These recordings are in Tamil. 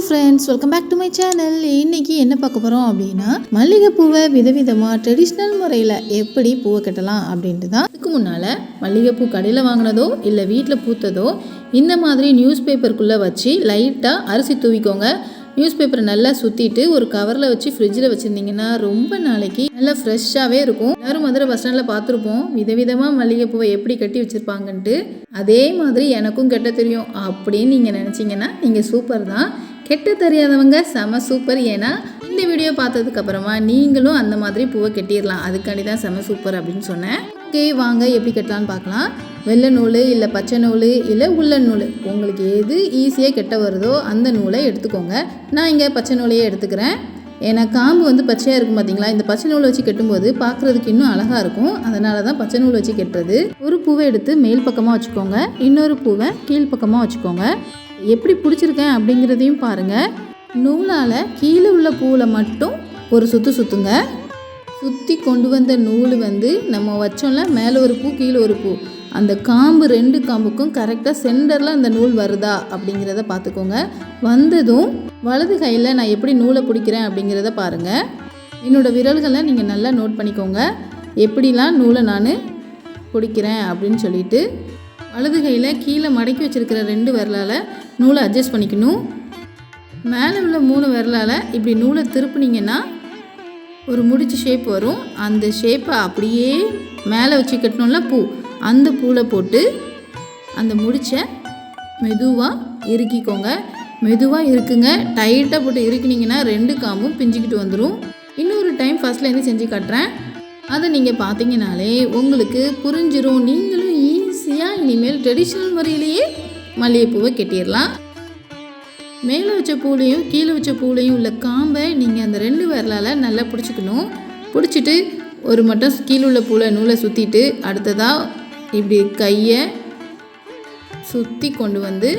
Hello friends welcome back to my channel இன்னைக்கு என்ன பார்க்க போகிறோம் அப்படின்னா மல்லிகைப்பூவை விதவிதமாக ட்ரெடிஷ்னல் முறையில் எப்படி பூவை கட்டலாம் அப்படின்ட்டு தான் அதுக்கு முன்னால் மல்லிகைப்பூ கடையில் வாங்கினதோ இல்லை வீட்டில் பூத்ததோ இந்த மாதிரி நியூஸ் பேப்பருக்குள்ளே வச்சு லைட்டாக அரிசி தூவிக்கோங்க. நியூஸ் பேப்பரை நல்லா சுற்றிட்டு ஒரு கவரில் வச்சு ஃப்ரிட்ஜில் வச்சுருந்தீங்கன்னா ரொம்ப நாளைக்கு நல்லா ஃப்ரெஷ்ஷாகவே இருக்கும். எல்லாரும் மதுரை பஸ் ஸ்டாண்டில் பார்த்துருப்போம் விதவிதமாக மல்லிகைப்பூவை எப்படி கட்டி வச்சுருப்பாங்கன்ட்டு. அதே மாதிரி எனக்கும் கெட்ட தெரியும். அப்படின்னு நீங்கள் நினச்சிங்கன்னா நீங்கள் சூப்பர் தான். கெட்ட தெரியாதவங்க செம சூப்பர் ஏன்னா இந்த வீடியோ பார்த்ததுக்கப்புறமா நீங்களும் அந்த மாதிரி பூவை கட்டிடலாம். அதுக்காண்டி தான் செம சூப்பர் அப்படின்னு சொன்னேன். ஓகே வாங்க எப்படி கட்டலான்னு பார்க்கலாம். வெள்ளை நூல் இல்லை பச்சை நூல் இல்லை உள்ளன் நூல். உங்களுக்கு எது ஈஸியாக கெட்ட வருதோ அந்த நூலை எடுத்துக்கோங்க. நான் இங்கே பச்சை நூலையே எடுத்துக்கிறேன். ஏன்னா காம்பு வந்து பச்சையாக இருக்கும் பார்த்தீங்களா இந்த பச்சை நூல் வச்சு கட்டும்போது பார்க்குறதுக்கு இன்னும் அழகாக இருக்கும். அதனால தான் பச்சை நூல் வச்சு கட்டுறது. ஒரு பூவை எடுத்து மேல் பக்கமாக வச்சுக்கோங்க. இன்னொரு பூவை கீழ் பக்கமாக வச்சுக்கோங்க. எப்படி பிடிச்சிருக்கேன் அப்படிங்கிறதையும் பாருங்கள் நூலால் கீழே உள்ள பூவில் மட்டும் ஒரு சுற்று சுற்றுங்க சுற்றி கொண்டு வந்த நூல் வந்து நம்ம வச்சோம்ல மேலே ஒரு பூ கீழே ஒரு பூ. அந்த காம்பு ரெண்டு காம்புக்கும் கரெக்டாக சென்டரில் அந்த நூல் வருதா அப்படிங்கிறத பார்த்துக்கோங்க. வந்ததும் வலது கையில் நான் எப்படி நூலை பிடிக்கிறேன் அப்படிங்கிறத பாருங்கள் என்னோடய விரல்களை நீங்கள் நல்லா நோட் பண்ணிக்கோங்க. எப்படிலாம் நூலை நான் பிடிக்கிறேன் அப்படின்னு சொல்லிட்டு வலது கையில் கீழே மடக்கி வச்சுருக்கிற ரெண்டு விரலால் நூலை அட்ஜஸ்ட் பண்ணிக்கணும். மேலே உள்ள மூணு விரலால் இப்படி நூலை திருப்புனீங்கன்னா ஒரு முடிச்சு ஷேப் வரும். அந்த ஷேப்பை அப்படியே மேலே வச்சு கட்டணும்ல பூ. அந்த பூவில் போட்டு அந்த முடிச்சை மெதுவாக இறுக்கிக்கோங்க. மெதுவாக இருக்குங்க டைட்டாக போட்டு இறுக்குனீங்கன்னா ரெண்டு காம்பும் பிஞ்சிக்கிட்டு வந்துடும் இன்னொரு டைம் ஃபஸ்ட்லேருந்து செஞ்சு காட்டுறேன். அதை நீங்கள் பார்த்தீங்கனாலே உங்களுக்கு புரிஞ்சிடும் நீங்களும் ஈஸியாக இனிமேல் ட்ரெடிஷ்னல் முறையிலேயே மல்லிகைப்பூவை கட்டிடலாம். மேலே வச்ச பூலையும் கீழே வச்ச பூலையும் உள்ள காம்பை நீங்கள் அந்த ரெண்டு விரலால் நல்லா பிடிச்சிக்கணும். பிடிச்சிட்டு ஒரு மட்டும் கீழே உள்ள பூலை நூலை சுற்றிட்டு அடுத்ததாக இப்படி கையை சுற்றி கொண்டு வந்து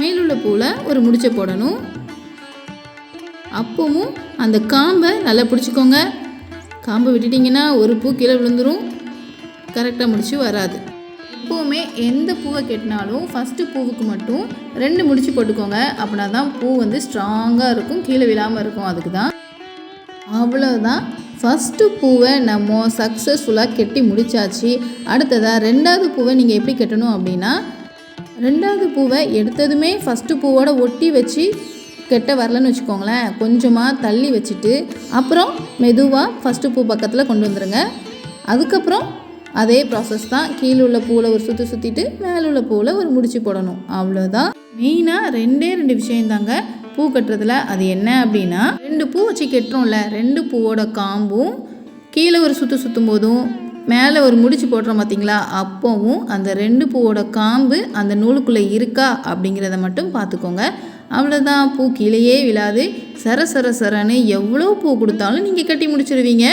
மேலுள்ள பூவில் ஒரு முடிச்சை போடணும். அப்பவும் அந்த காம்பை நல்லா பிடிச்சிக்கோங்க. காம்பை விட்டுட்டிங்கன்னா ஒரு பூ கீழே விழுந்துடும் கரெக்டாக முடிச்சு வராது. எப்போவுமே எந்த பூவை கெட்டினாலும் ஃபஸ்ட்டு பூவுக்கு மட்டும் ரெண்டு முடிச்சு போட்டுக்கோங்க. அப்படின்னா தான் பூ வந்து ஸ்ட்ராங்காக இருக்கும். கீழே விழாமல் இருக்கும். அதுக்கு தான் அவ்வளோதான் ஃபஸ்ட்டு பூவை நம்ம சக்ஸஸ்ஃபுல்லாக கெட்டி முடிச்சாச்சு. அடுத்ததாக ரெண்டாவது பூவை நீங்கள் எப்படி கட்டணும் அப்படின்னா ரெண்டாவது பூவை எடுத்ததுமே ஃபஸ்ட்டு பூவோட ஒட்டி வச்சு கெட்ட வரலன்னு வச்சுக்கோங்களேன். கொஞ்சமாக தள்ளி வச்சுட்டு அப்புறம் மெதுவாக ஃபஸ்ட்டு பூ பக்கத்தில் கொண்டு வந்துடுங்க அதுக்கப்புறம் அதே ப்ராசஸ் தான். கீழே உள்ள பூவில் ஒரு சுற்றி சுற்றிட்டு மேலே உள்ள பூவில் ஒரு முடிச்சு போடணும். அவ்வளோதான் மெயினாக ரெண்டே ரெண்டு விஷயந்தாங்க பூ கட்டுறதுல அது என்ன அப்படின்னா ரெண்டு பூ வச்சு கட்டுறோம்ல ரெண்டு பூவோட காம்பும் கீழே ஒரு சுற்று சுற்றும் போதும் மேலே ஒரு முடிச்சு போடுறோம் பார்த்தீங்களா அப்போவும் அந்த ரெண்டு பூவோட காம்பு அந்த நூலுக்குள்ளே இருக்கா அப்படிங்கிறத மட்டும் பார்த்துக்கோங்க அவ்வளோதான் பூ கீழேயே விழாது. சர சர சரன்னு எவ்வளோ பூ கொடுத்தாலும் நீங்கள் கட்டி முடிச்சிருவீங்க.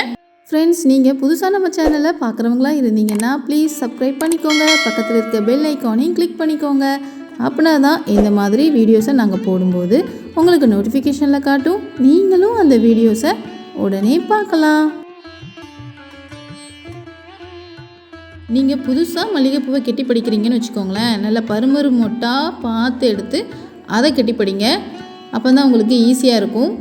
ஃப்ரெண்ட்ஸ் நீங்கள் புதுசாக நம்ம சேனலை பார்க்குறவங்களா இருந்தீங்கன்னா ப்ளீஸ் சப்ஸ்கிரைப் பண்ணிக்கோங்க. பக்கத்தில் இருக்க பெல் ஐக்கானையும் கிளிக் பண்ணிக்கோங்க. அப்படின்னா தான் இந்த மாதிரி வீடியோஸை நாங்கள் போடும்போது உங்களுக்கு நோட்டிஃபிகேஷனில் காட்டும். நீங்களும் அந்த வீடியோஸை உடனே பார்க்கலாம். நீங்கள் புதுசாக மல்லிகைப்பூவை கெட்டி படிக்கிறீங்கன்னு வச்சுக்கோங்களேன். நல்லா பருமரு மொட்டாக பார்த்து எடுத்து அதை கெட்டி படிங்க. அப்போ தான் உங்களுக்கு ஈஸியாக இருக்கும்.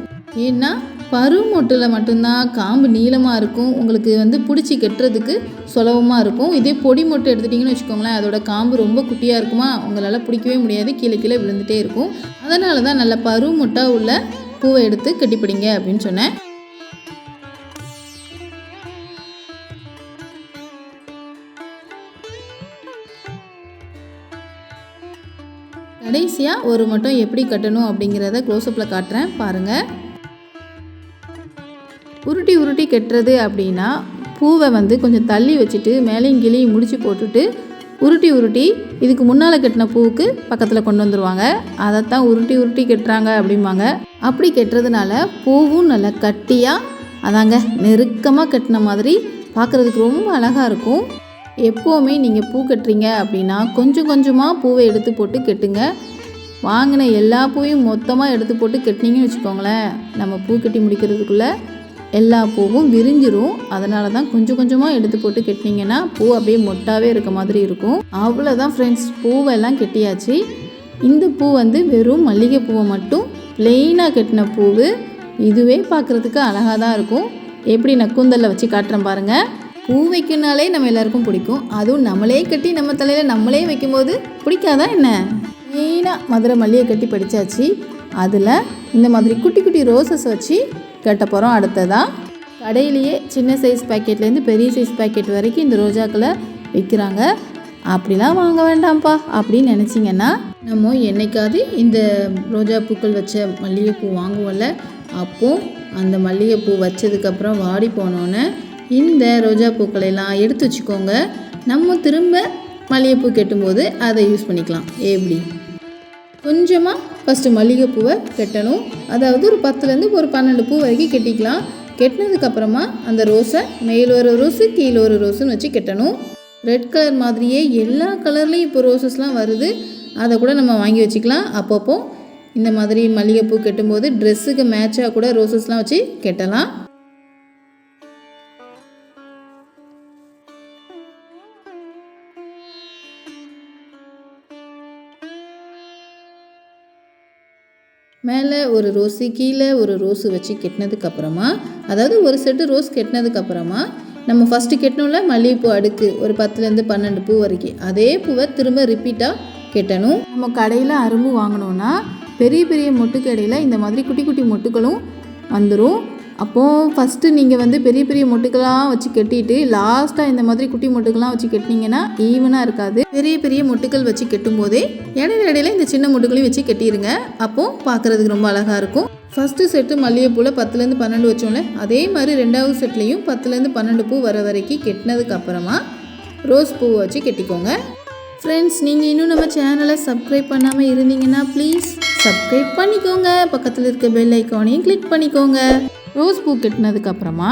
ஏன்னா பரு மொட்டில் மட்டும்தான் காம்பு நீளமாக இருக்கும். உங்களுக்கு வந்து பிடிச்சி கட்டுறதுக்கு சுலபமாக இருக்கும். இதே பொடி மொட்டை எடுத்துட்டிங்கன்னு வச்சுக்கோங்களேன் அதோட காம்பு ரொம்ப குட்டியாக இருக்குமா உங்களால் பிடிக்கவே முடியாது. கீழே கீழே விழுந்துகிட்டே இருக்கும். அதனால தான் நல்ல பரு உள்ள பூவை எடுத்து கட்டிப்பிடிங்க அப்படின்னு சொன்னேன். கடைசியாக ஒரு மட்டும் எப்படி கட்டணும் அப்படிங்கிறத க்ளோஸ்அப்பில் காட்டுறேன். பாருங்கள் உருட்டி உருட்டி கெட்டுறது அப்படின்னா பூவை வந்து கொஞ்சம் தள்ளி வச்சுட்டு மேலேயும் கிளியும் முடிச்சு போட்டுட்டு உருட்டி உருட்டி இதுக்கு முன்னால் கட்டின பூவுக்கு பக்கத்தில் கொண்டு வந்துடுவாங்க அதைத்தான் உருட்டி உருட்டி கட்டுறாங்க அப்படிம்பாங்க. அப்படி கட்டுறதுனால பூவும் நல்லா கட்டியாக அதாங்க நெருக்கமாக கட்டின மாதிரி பார்க்குறதுக்கு ரொம்ப அழகாக இருக்கும். எப்போவுமே நீங்கள் பூ கட்டுறீங்க அப்படின்னா கொஞ்சம் கொஞ்சமாக பூவை எடுத்து போட்டு கெட்டுங்க. வாங்கின எல்லா பூவையும் மொத்தமாக எடுத்து போட்டு கட்டினீங்கன்னு வச்சுக்கோங்களேன். நம்ம பூ கட்டி முடிக்கிறதுக்குள்ளே எல்லா பூவும் விரிஞ்சிரும். அதனால தான் கொஞ்சம் கொஞ்சமாக எடுத்து போட்டு கட்டினீங்கன்னா பூ அப்படியே மொட்டாவே இருக்க மாதிரி இருக்கும். அவ்வளோதான் ஃப்ரெண்ட்ஸ் பூவெல்லாம் கெட்டியாச்சு. இந்த பூ வந்து வெறும் மல்லிகை பூவை மட்டும் பிளெயினாக கட்டின பூவு. இதுவே பார்க்குறதுக்கு அழகாக தான் இருக்கும். எப்படி நக்குந்தலில் வச்சு காட்டுறேன் பாருங்கள் பூ வைக்கணுனாலே நம்ம எல்லாருக்கும் பிடிக்கும். அதுவும் நம்மளே கட்டி நம்ம தலையில் நம்மளே வைக்கும்போது பிடிக்காதா என்ன? மெயினாக மதுரை மல்லிகை கட்டி படித்தாச்சு அதில் இந்த மாதிரி குட்டி குட்டி ரோசஸ் வச்சு கட்ட போகிறோம் அடுத்ததாக கடையிலேயே சின்ன சைஸ் பாக்கெட்லேருந்து பெரிய சைஸ் பாக்கெட் வரைக்கும் இந்த ரோஜாக்களை விற்கிறாங்க அப்படிலாம் வாங்க வேண்டாம்ப்பா. அப்படின்னு நினச்சிங்கன்னா நம்ம என்னைக்காவது இந்த ரோஜா பூக்கள் வச்ச மல்லிகைப்பூ வாங்குவோம்ல அப்போது அந்த மல்லிகைப்பூ வச்சதுக்கப்புறம் வாடி போனோன்னே இந்த ரோஜா பூக்களை எல்லாம் எடுத்து வச்சுக்கோங்க. நம்ம திரும்ப மல்லிகைப்பூ கெட்டும்போது அதை யூஸ் பண்ணிக்கலாம். எப்படி? கொஞ்சமாக ஃபஸ்ட்டு மல்லிகைப்பூவை கட்டணும் அதாவது ஒரு பத்துலேருந்து ஒரு பன்னெண்டு பூ வரைக்கும் கட்டிக்கலாம். கெட்டினதுக்கப்புறமா அந்த ரோஸை மேல் ஒரு ரோஸு கீழே ஒரு ரோஸுன்னு வச்சு கட்டணும். ரெட் கலர் மாதிரியே எல்லா கலர்லேயும் இப்போ ரோசஸ்லாம் வருது. அதை கூட நம்ம வாங்கி வச்சுக்கலாம். அப்பப்போ இந்த மாதிரி மல்லிகைப்பூ கட்டும்போது ட்ரெஸ்ஸுக்கு மேட்சாக கூட ரோசஸ்லாம் வச்சு கட்டலாம். மேலே ஒரு ரோஸு கீழே ஒரு ரோஸு வச்சு கெட்டினதுக்கப்புறமா அதாவது ஒரு செட்டு ரோஸ் கெட்டினதுக்கப்புறமா நம்ம ஃபஸ்ட்டு கெட்டணும்ல மல்லிகைப்பூ அடுக்கு ஒரு பத்துலேருந்து பன்னெண்டு பூ வரைக்கும். அதே பூவை திரும்ப ரிப்பீட்டாக கெட்டணும். நம்ம கடையில் அரும்பு வாங்கினோன்னா பெரிய பெரிய மொட்டுக்கடையில் இந்த மாதிரி குட்டி குட்டி மொட்டுக்களும் வந்துடும் அப்போது ஃபஸ்ட்டு நீங்கள் வந்து பெரிய பெரிய மொட்டுக்கெல்லாம் வச்சு கட்டிட்டு லாஸ்ட்டாக இந்த மாதிரி குட்டி மொட்டுக்கெல்லாம் வச்சு கட்டினீங்கன்னா ஈவனாக இருக்காது. பெரிய பெரிய மொட்டுக்கள் வச்சு கட்டும் போதே இடையில இடையில இந்த சின்ன மொட்டுக்களையும் வச்சு கட்டிடுங்க அப்போது பார்க்குறதுக்கு ரொம்ப அழகாக இருக்கும். ஃபஸ்ட்டு செட்டு மல்லிகைப்பூவில் பத்துலேருந்து பன்னெண்டு வச்சோம்ல அதே மாதிரி ரெண்டாவது செட்லேயும் பத்துலேருந்து பன்னெண்டு பூ வர வரைக்கும் கெட்டினதுக்கு அப்புறமா ரோஸ் பூவை வச்சு கட்டிக்கோங்க. ஃப்ரெண்ட்ஸ் நீங்கள் இன்னும் நம்ம சேனலை சப்ஸ்கிரைப் பண்ணாமல் இருந்தீங்கன்னா ப்ளீஸ் சப்ஸ்கிரைப் பண்ணிக்கோங்க. பக்கத்தில் இருக்க பெல் ஐக்கானையும் கிளிக் பண்ணிக்கோங்க. ரோஸ் பூ கட்டினதுக்கப்புறமா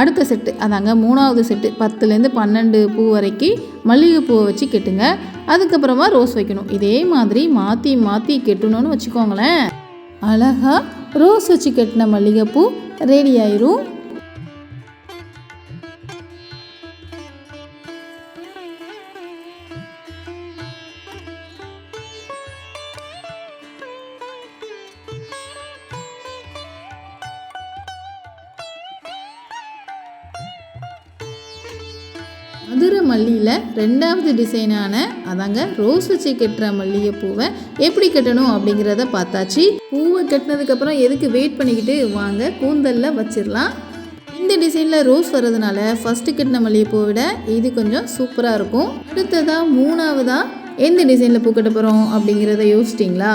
அடுத்த செட்டு அதாங்க மூணாவது செட்டு பத்துலேருந்து பன்னெண்டு பூ வரைக்கும் மல்லிகை பூவை வச்சு கெட்டுங்க. அதுக்கப்புறமா ரோஸ் வைக்கணும். இதே மாதிரி மாற்றி மாற்றி கெட்டணும்னு வச்சுக்கோங்களேன். அழகா ரோஸ் வச்சு கட்டின மல்லிகைப்பூ ரெடி ஆயிரும். மதுரை மல்லியில் ரெண்டாவது டிசைனான அதாங்க ரோஸ் வச்சு கட்டுற மல்லிகைப்பூவை எப்படி கட்டணும் அப்படிங்கிறத பார்த்தாச்சு. பூவை கட்டினதுக்கப்புறம் எதுக்கு வெயிட் பண்ணிக்கிட்டு வாங்க கூந்தலில் வச்சிடலாம். இந்த டிசைனில் ரோஸ் வர்றதுனால ஃபஸ்ட்டு கட்டின மல்லிகைப்பூவை விட இது கொஞ்சம் சூப்பராக இருக்கும். அடுத்ததாக மூணாவதாக எந்த டிசைனில் பூ கட்ட போகிறோம் அப்படிங்கிறத யோசிச்சிட்டிங்களா?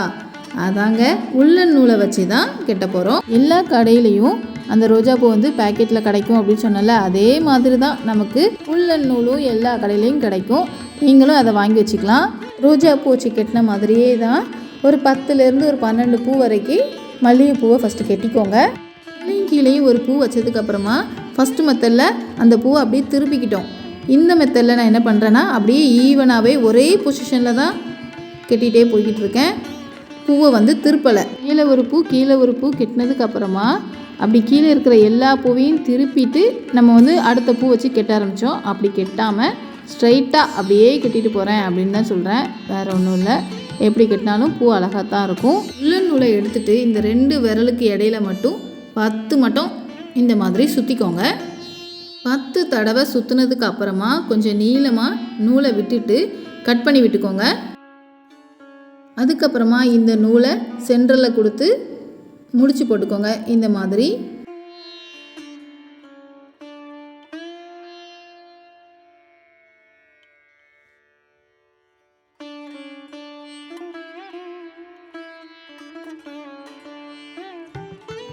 அதாங்க உள்ளன் நூலை வச்சு தான் கட்ட போகிறோம் எல்லா கடையிலையும் அந்த ரோஜாப்பூ வந்து பேக்கெட்டில் கிடைக்கும் அப்படின்னு சொன்னல அதே மாதிரி தான் நமக்கு உள்ளன் நூலும் எல்லா கடையிலையும் கிடைக்கும். நீங்களும் அதை வாங்கி வச்சுக்கலாம். ரோஜா பூ வச்சு கட்டின மாதிரியே தான் ஒரு பத்துலேருந்து ஒரு பன்னெண்டு பூ வரைக்கும் மல்லிகைப்பூவை ஃபஸ்ட்டு கட்டிக்கோங்க. மேலேயும் கீழேயும் ஒரு பூ வச்சதுக்கப்புறமா ஃபஸ்ட்டு மெத்தடில் அந்த பூவை அப்படியே திருப்பிக்கிட்டோம். இந்த மெத்தடில் நான் என்ன பண்ணுறேன்னா அப்படியே ஈவனாகவே ஒரே பொசிஷனில் தான் கட்டிகிட்டே போய்கிட்டு இருக்கேன். பூவை வந்து திருப்பலை. கீழே ஒரு பூ கீழே ஒரு பூ கெட்டினதுக்கு அப்புறமா அப்படி கீழே இருக்கிற எல்லா பூவையும் திருப்பிட்டு நம்ம வந்து அடுத்த பூ வச்சு கெட்ட ஆரம்பித்தோம் அப்படி கெட்டாமல் ஸ்ட்ரைட்டாக அப்படியே கட்டிட்டு போகிறேன் அப்படின்னு தான் சொல்கிறேன் வேறு ஒன்றும் இல்லை. எப்படி கட்டினாலும் பூ அழகாக தான் இருக்கும். உள்ளன் நூலை எடுத்துகிட்டு இந்த ரெண்டு விரலுக்கு இடையில மட்டும் பத்து மட்டும் இந்த மாதிரி சுற்றிக்கோங்க பத்து தடவை சுற்றுனதுக்கு அப்புறமா கொஞ்சம் நீளமாக நூலை விட்டுட்டு கட் பண்ணி விட்டுக்கோங்க. அதுக்கப்புறமா இந்த நூலை சென்டரில் கொடுத்து முடிச்சு போட்டுக்கோங்க. இந்த மாதிரி.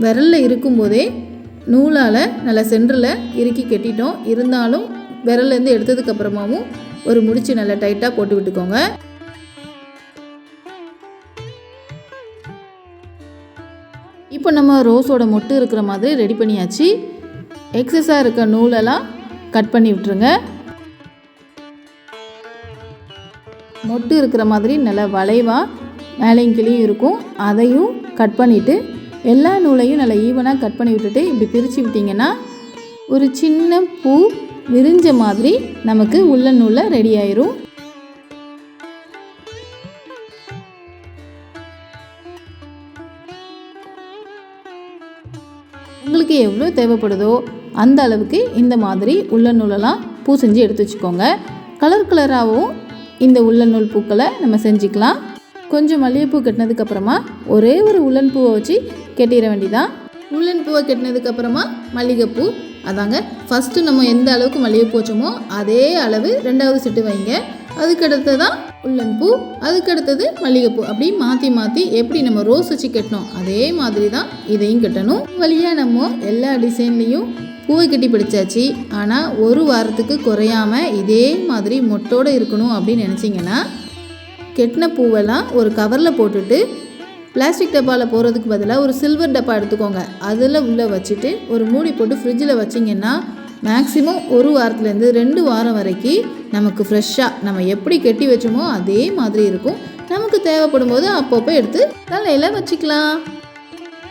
விரலில் இருக்கும்போதே நூலால் நல்லா சென்டரில் இறுக்கி கட்டிட்டோம். இருந்தாலும் விரல்லேருந்து எடுத்ததுக்கப்புறமாவும் ஒரு முடிச்சு நல்லா டைட்டாக போட்டு விட்டுக்கோங்க. இப்போ நம்ம ரோஸோட மொட்டு இருக்கிற மாதிரி ரெடி பண்ணியாச்சு. எக்ஸஸாக இருக்க நூலெல்லாம் கட் பண்ணி விட்டுருங்க. மொட்டு இருக்கிற மாதிரி நல்லா வளைவாக மேலையும் கீழேயும் இருக்கும். அதையும் கட் பண்ணிவிட்டு எல்லா நூலையும் நல்லா ஈவனாக கட் பண்ணி விட்டுட்டு இப்படி பிரித்து விட்டிங்கன்னா ஒரு சின்ன பூ விரிஞ்ச மாதிரி நமக்கு உள்ள நூலில் ரெடி ஆயிரும். உங்களுக்கு எவ்வளோ தேவைப்படுதோ அந்த அளவுக்கு இந்த மாதிரி உள்ள நூலெல்லாம் பூ செஞ்சு எடுத்து வச்சுக்கோங்க. கலர் கலராகவும் இந்த உள்ளன் நூல் பூக்களை நம்ம செஞ்சுக்கலாம். கொஞ்சம் மல்லிகைப்பூ கட்டினதுக்கப்புறமா ஒரே ஒரு உள்ளன் பூவை வச்சு கட்டிட வேண்டிதான். உள்ளன் பூவை கட்டினதுக்கப்புறமா மல்லிகைப்பூ. அதாங்க ஃபஸ்ட்டு நம்ம எந்த அளவுக்கு மல்லிகைப்பூ வச்சோமோ அதே அளவு ரெண்டாவது செட்டு வைங்க. அதுக்கடுத்து தான் உள்ளன் பூ அதுக்கடுத்தது மல்லிகைப்பூ. அப்படி மாற்றி மாற்றி எப்படி நம்ம ரோஸ் வச்சு கட்டணும் அதே மாதிரி தான் இதையும் கட்டணும். வழியாக நம்ம எல்லா டிசைன்லேயும் பூவை கட்டி பிடிச்சாச்சு. ஆனால் ஒரு வாரத்துக்கு குறையாம இதே மாதிரி மொட்டோடு இருக்கணும் அப்படின்னு நினச்சிங்கன்னா கெட்டின பூவெல்லாம் ஒரு கவரில் போட்டுட்டு பிளாஸ்டிக் டப்பாவில் போகிறதுக்கு பதிலாக ஒரு சில்வர் டப்பா எடுத்துக்கோங்க. அதில் உள்ளே வச்சுட்டு ஒரு மூடி போட்டு ஃப்ரிட்ஜில் வச்சிங்கன்னா மேக்ஸிமம் ஒரு வாரத்துலேருந்து ரெண்டு வாரம் வரைக்கும் நமக்கு ஃப்ரெஷ்ஷாக நம்ம எப்படி கட்டி வச்சோமோ அதே மாதிரி இருக்கும். நமக்கு தேவைப்படும் போது அப்பப்போ எடுத்து தலையில் வச்சுக்கலாம்.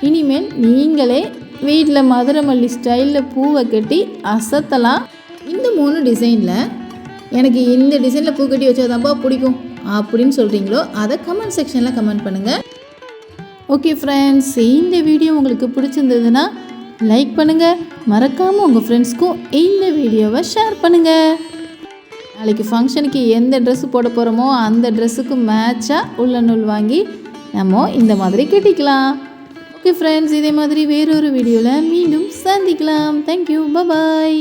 இனிமேல் நீங்களே வீட்டில் மதுரமல்லி ஸ்டைலில் பூவை கட்டி அசத்தலாம். இந்த மூணு டிசைனில் எனக்கு இந்த டிசைனில் பூ கட்டி வச்சதாப்பா பிடிக்கும். அப்படின்னு சொல்கிறீங்களோ அதை கமெண்ட் செக்ஷனில் கமெண்ட் பண்ணுங்கள் ஓகே ஃப்ரெண்ட்ஸ் இந்த வீடியோ உங்களுக்கு பிடிச்சிருந்ததுன்னா லைக் பண்ணுங்கள் மறக்காமல் உங்கள் ஃப்ரெண்ட்ஸ்க்கும் இந்த வீடியோவை ஷேர் பண்ணுங்கள் நாளைக்கு ஃபங்க்ஷனுக்கு எந்த ட்ரெஸ் போட போகிறோமோ அந்த ட்ரெஸ்ஸுக்கு மேட்சாக உள்ள நூல் வாங்கி நம்ம இந்த மாதிரி கட்டிக்கலாம். ஓகே ஃப்ரெண்ட்ஸ் இதே மாதிரி வேறொரு வீடியோவில் மீண்டும் சந்திக்கலாம். Thank you bye bye